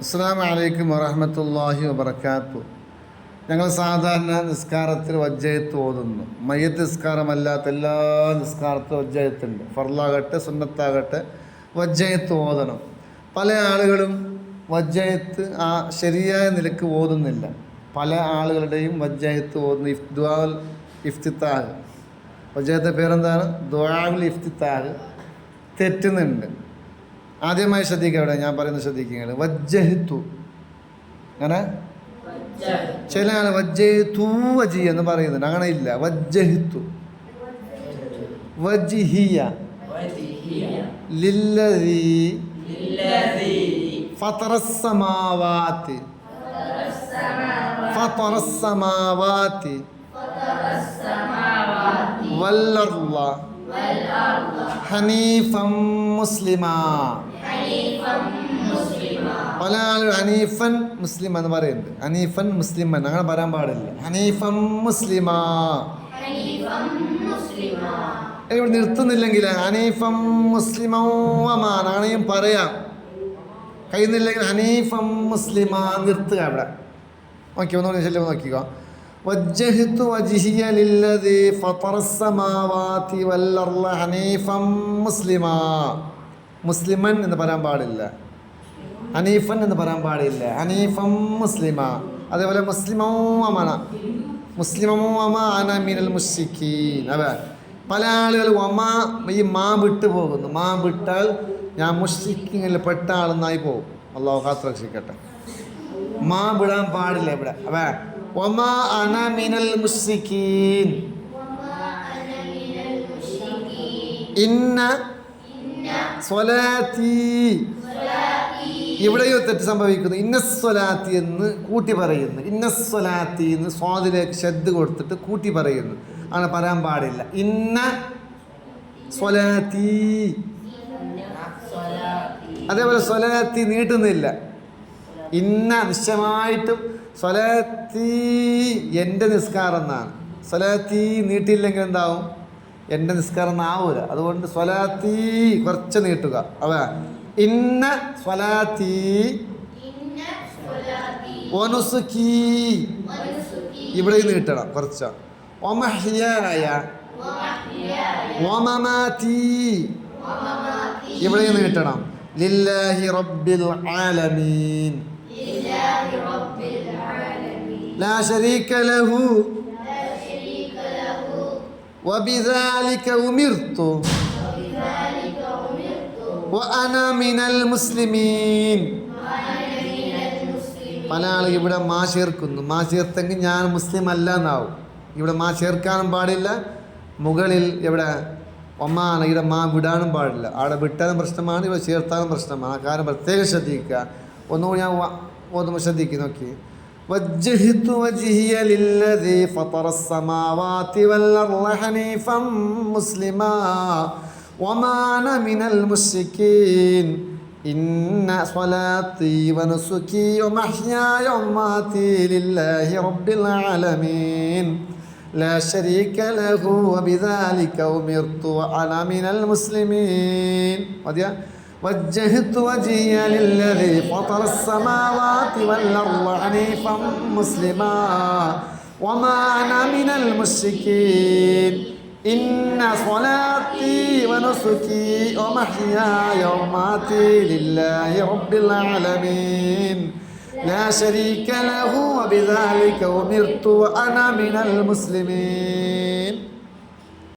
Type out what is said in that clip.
അസ്സാം വലൈക്കും വറഹമത്തല്ലാഹി വബർക്കാത്തു ഞങ്ങൾ സാധാരണ നിസ്കാരത്തിൽ വജ്ജയത്ത് ഓതുന്നു. മയ്യത്ത് നിസ്കാരമല്ലാത്ത എല്ലാ നിസ്കാരത്തിലും വജ്ജയത്തുണ്ട്. ഫർലാകട്ടെ സുന്നത്താകട്ടെ വജ്ജയത്ത് ഓതണം. പല ആളുകളും വജ്ജയത്ത് ആ ശരിയായ നിലയ്ക്ക് ഓതുന്നില്ല. പല ആളുകളുടെയും വജ്ജയത്ത് ഓതുന്നു. ഇഫ് ദ്വാൽ ഇഫ്തിത്താഹ്. വജ്ജയത്തെ പേരെന്താണ്? ദ്വാൽ ഇഫ്തിത്താഹ്. തെറ്റുന്നുണ്ട്. ആദ്യമായി ശ്രദ്ധിക്കുക അവിടെ ഞാൻ പറയുന്നത് ശ്രദ്ധിക്കുക വജ്ജഹിത്തു അങ്ങനെ? ചില ആൾ വജ്ജഹിത്തു വജി എന്ന് പറയുന്നുണ്ട്. അങ്ങനെ ഇല്ല. വജ്ജഹിത്തു വജിഹിയ. ലില്ലദീ. ഫതറസ്സമാവാതി ഫതറസ്സമാവാതി വല്ലർള. ഹനീഫം മുസ്ലിമാ. പല ആളുകൾ ഹനീഫൻ മുസ്ലിം എന്ന് പറയുന്നുണ്ട്. ഹനീഫൻ മുസ്ലിമൻ അങ്ങനെ പറയാൻ പാടില്ല. ഹനീഫം മുസ്ലിമാ. ഇവിടെ നിർത്തുന്നില്ലെങ്കിൽ ഹനീഫം മുസ്ലിമാൻ അങ്ങനെയും പറയാം. കഴിയുന്നില്ലെങ്കിൽ ഹനീഫം മുസ്ലിമാ നിർത്തുക ഇവിടെ നോക്കി ഒന്നുകൂടി ശല്യം നോക്കിക്കോ. وجهت وجهي للذي فطر السماوات والأرض حنيفا مسلما മുസ്ലിമൻ എന്ന് പറയാൻ പാടില്ല ഹനീഫൻ എന്ന് പറയാൻ പാടില്ല ഹനീഫം മുസ്ലിമ അതേപോലെ മുസ്ലിമോമന മുസ്ലിമോമന മിനൽ മുഷിക്കീൻ അവ പല ആളുകൾ ഒമ ഈ മാ വിട്ടു പോകുന്നു മാ വിട്ടാൽ ഞാൻ മുഷിക്കിങ്ങിൽ പെട്ട ആളെന്നായി പോകും അള്ളാഹു കാത്ത് രക്ഷിക്കട്ടെ മാ വിടാൻ പാടില്ല ഇവിടെ അവ ഒമ അന മിനൽ മുഷിക്കീൻ ഇന്ന സ്വലാത്തി. ഇവിടെയോ തെറ്റ് സംഭവിക്കുന്നു. ഇന്ന സ്വലാത്തി എന്ന് കൂട്ടി പറയുന്നു. ഇന്ന സ്വലാത്തി എന്ന് സ്വാതിലേക്ക് ശ്രദ്ധ കൊടുത്തിട്ട് കൂട്ടി പറയുന്നു. അങ്ങനെ പറയാൻ പാടില്ല. ഇന്ന സ്വലാത്തി. അതേപോലെ സ്വലാത്തി നീട്ടുന്നില്ല. ഇന്ന നിശ്ചയമായിട്ടും സ്വലാത്തി എന്റെ നിസ്കാരം എന്നാണ്. സ്വലാത്തി നീട്ടിയില്ലെങ്കിൽ എന്താവും? എന്റെ നിസ്കാരം എന്നാവൂല അതുകൊണ്ട് സ്വലാത്തി കുറച്ച് നീട്ടുക. അവ ഇന്ന സ്വലാത്തി ഒനുസുക്കി ഇവിടെ നീട്ടണം കുറച്ച്. ഒമഹിയായ ഒമമാതി ഇവിടെ നീട്ടണം. ലില്ലാഹി റബ്ബിൽ ആലമീൻ. ലാ ശരീക ലഹു وبذلك أمرت وأنا من المسلمين പല ആളുകൾ ഇവിടെ മാ ചേർക്കുന്നു മാ ചേർത്തെങ്കിൽ ഞാൻ മുസ്ലിം അല്ല എന്നാവും ഇവിടെ മാ ചേർക്കാനും പാടില്ല മുകളിൽ ഇവിടെ ഒമ്മാണ് ഇവിടെ മാ വിടാനും പാടില്ല അവിടെ വിട്ടാലും പ്രശ്നമാണ് ഇവിടെ ചേർത്താനും പ്രശ്നമാണ് ആ കാര്യം പ്രത്യേകം ശ്രദ്ധിക്കുക ഒന്നുകൂടി ഞാൻ ഓതുമ്പോൾ ശ്രദ്ധിക്കുക നോക്കി وجهت وجهي للذي فطر السماوات والأرض حنيفا مسلما وما أنا من المشركين إن صلاتي ونسكي ومحياي ومماتي لله رب العالمين لا شريك له وبذلك أمرت وأنا من المسلمين وديا وجهت وجهي للذي فطر السماوات والأرض حنيفا مسلما. وما أنا من المشركين. إن صلاتي ونسكي ومحياي ومماتي لله رب العالمين. لا شريك له وبذلك أمرت وأنا من المسلمين.